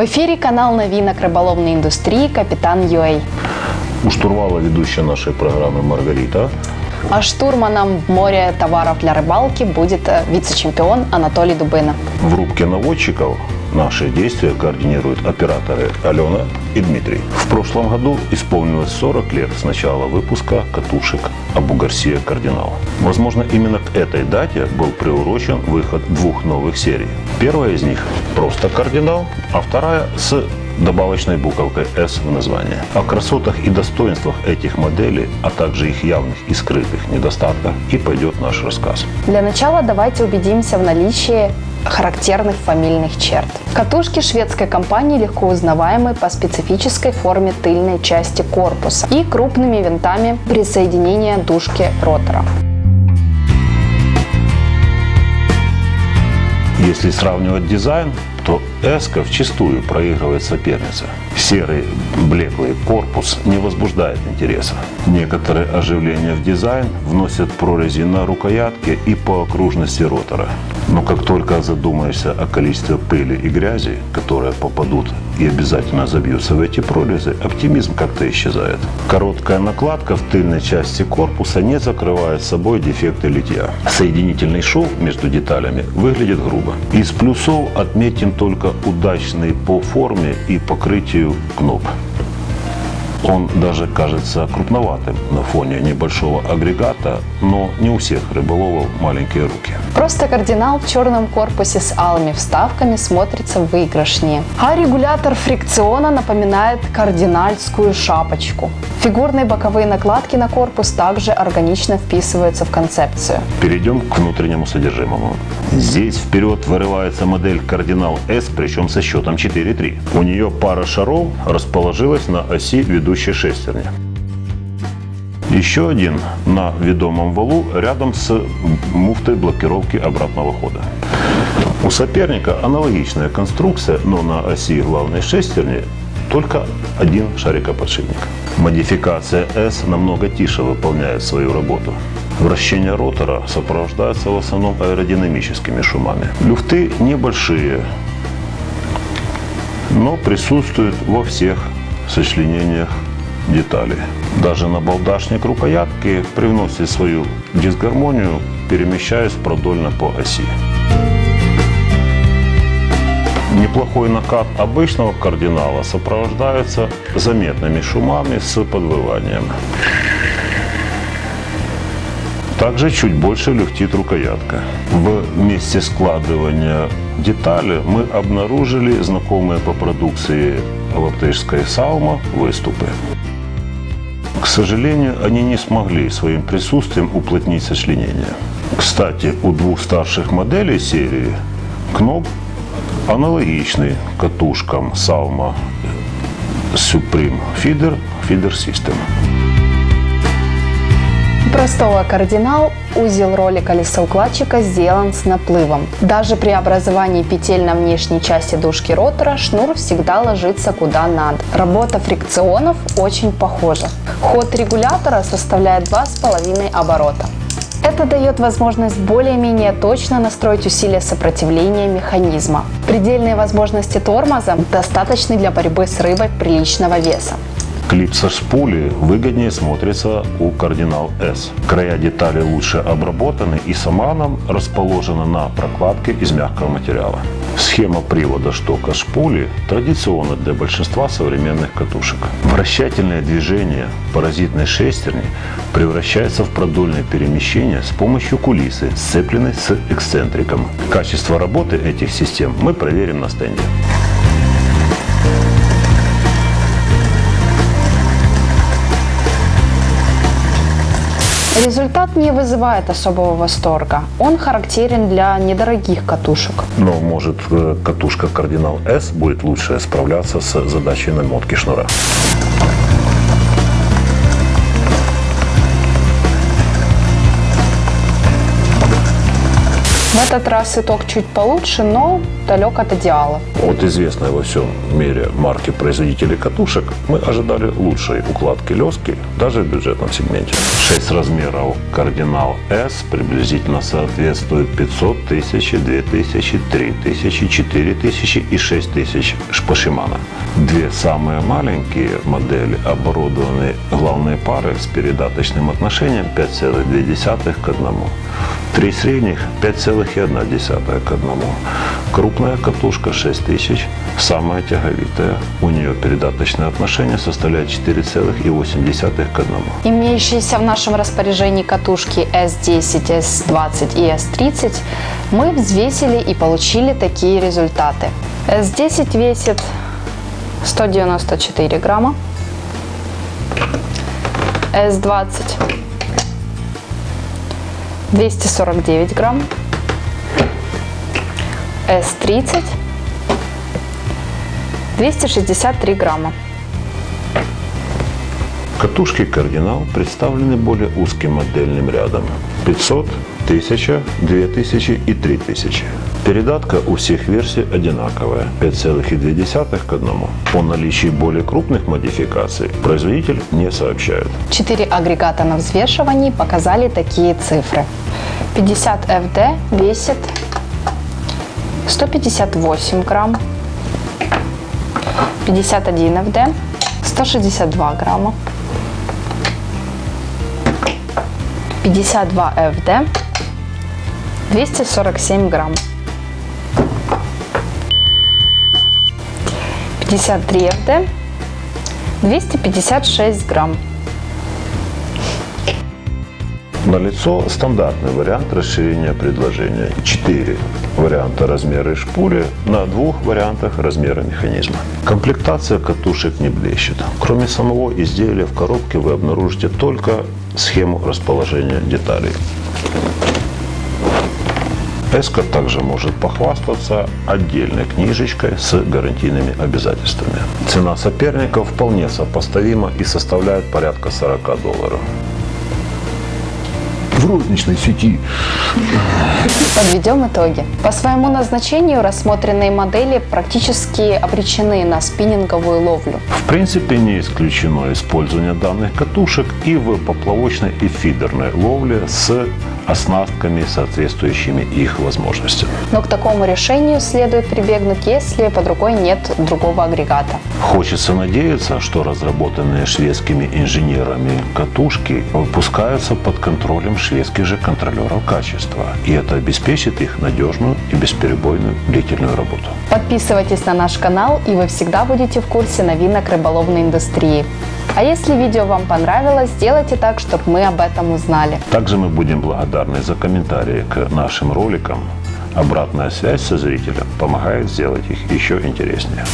В эфире канал новинок рыболовной индустрии «Капитан Юэй». У штурвала ведущая нашей программы Маргарита. А штурманом в море товаров для рыбалки будет э, вице-чемпион Анатолий Дубына. В рубке наводчиков наши действия координируют операторы Алена и Дмитрий. В прошлом году исполнилось 40 лет с начала выпуска катушек Абу Гарсия Кардинал. Возможно, именно к этой дате был приурочен выход двух новых серий. Первая из них просто Кардинал, а вторая с добавочной буковкой S в названии. О красотах и достоинствах этих моделей, а также их явных и скрытых недостатках и пойдет наш рассказ. Для начала давайте убедимся в наличии характерных фамильных черт. Катушки шведской компании легко узнаваемы по специфической форме тыльной части корпуса и крупными винтами присоединения дужки ротора. Если сравнивать дизайн, то Эска вчастую проигрывает сопернице. Серый блеклый корпус не возбуждает интереса. Некоторые оживления в дизайн вносят прорези на рукоятке и по окружности ротора. Но как только задумаешься о количестве пыли и грязи, которые попадут и обязательно забьются в эти прорези, оптимизм как-то исчезает. Короткая накладка в тыльной части корпуса не закрывает собой дефекты литья. Соединительный шов между деталями выглядит грубо. Из плюсов отметим только удачный по форме и покрытию кноп. Он даже кажется крупноватым на фоне небольшого агрегата, но не у всех рыболовов маленькие руки. Просто кардинал в черном корпусе с алыми вставками смотрится выигрышнее. А регулятор фрикциона напоминает кардинальскую шапочку. Фигурные боковые накладки на корпус также органично вписываются в концепцию. Перейдем к внутреннему содержимому. Здесь вперед вырывается модель Кардинал S, причем со счетом 4.3. У нее пара шаров расположилась на оси ведущей шестерни. Еще один на ведомом валу рядом с муфтой блокировки обратного хода. У соперника аналогичная конструкция, но на оси главной шестерни только один шарикоподшипник. Модификация S намного тише выполняет свою работу. Вращение ротора сопровождается в основном аэродинамическими шумами. Люфты небольшие, но присутствуют во всех сочленениях деталей. Даже на балдашник рукоятки привносит свою дисгармонию, перемещаясь продольно по оси. Неплохой накат обычного кардинала сопровождается заметными шумами с подвыванием. Также чуть больше люфтит рукоятка. В месте складывания детали мы обнаружили знакомые по продукции латышской Салма выступы. К сожалению, они не смогли своим присутствием уплотнить сочленение. Кстати, у двух старших моделей серии кноп аналогичный катушкам Salma Supreme Feeder Feeder System. Простого кардинал узел роли колесоукладчика сделан с наплывом. Даже при образовании петель на внешней части дужки ротора шнур всегда ложится куда надо. Работа фрикционов очень похожа. Ход регулятора составляет 2,5 оборота. Это дает возможность более-менее точно настроить усилия сопротивления механизма. Предельные возможности тормоза достаточны для борьбы с рыбой приличного веса. Клипса шпули выгоднее смотрится у Кардинал S. Края детали лучше обработаны и сама она расположена на прокладке из мягкого материала. Схема привода штока шпули традиционна для большинства современных катушек. Вращательное движение паразитной шестерни превращается в продольное перемещение с помощью кулисы, сцепленной с эксцентриком. Качество работы этих систем мы проверим на стенде. Результат не вызывает особого восторга. Он характерен для недорогих катушек. Но может э, катушка Кардинал S будет лучше справляться с задачей намотки шнура. В этот раз итог чуть получше, но далек от идеала. От известной во всем мире марки производителей катушек мы ожидали лучшей укладки лески даже в бюджетном сегменте. 6 размеров кардинал S приблизительно соответствует 500 тысяч, 2000, 3000, 4000 и 6000 по Shimano. Две самые маленькие модели оборудованы главной парой с передаточным отношением 5,2 к 1. Три средних 5,1 к 1. Крупная катушка 6000, самая тяговитая. У нее передаточное отношение составляет 4,8 к 1. Имеющиеся в нашем распоряжении катушки S10, S20 и S30 мы взвесили и получили такие результаты. S10 весит 194 грамма, S20 249 грамм, S30 263 грамма. Катушки «Кардинал» представлены более узким модельным рядом 500, 1000, 2000 и 3000. Передатка у всех версий одинаковая 5,2 к 1. О наличии более крупных модификаций производитель не сообщает. Четыре агрегата на взвешивании показали такие цифры. 50 FD весит 158 грамм. 51 FD 162 грамма. 52 FD 247 грамм. 53 FD 256 грамм. Налицо стандартный вариант расширения предложения. Четыре варианта размера шпули на двух вариантах размера механизма. Комплектация катушек не блещет. Кроме самого изделия в коробке вы обнаружите только схему расположения деталей. Эска также может похвастаться отдельной книжечкой с гарантийными обязательствами. Цена соперников вполне сопоставима и составляет порядка 40 долларов. В розничной сети Подведем итоги. По своему назначению рассмотренные модели практически обречены на спиннинговую ловлю. В принципе, не исключено использование данных катушек и в поплавочной и фидерной ловле с оснастками, соответствующими их возможностям. Но к такому решению следует прибегнуть, если под рукой нет другого агрегата. Хочется надеяться, что разработанные шведскими инженерами катушки выпускаются под контролем шведских же контролеров качества, и это обеспечит их надежную и бесперебойную длительную работу. Подписывайтесь на наш канал, и вы всегда будете в курсе новинок рыболовной индустрии. А если видео вам понравилось, сделайте так, чтобы мы об этом узнали. Также мы будем благодарны за комментарии к нашим роликам. Обратная связь со зрителем помогает сделать их еще интереснее.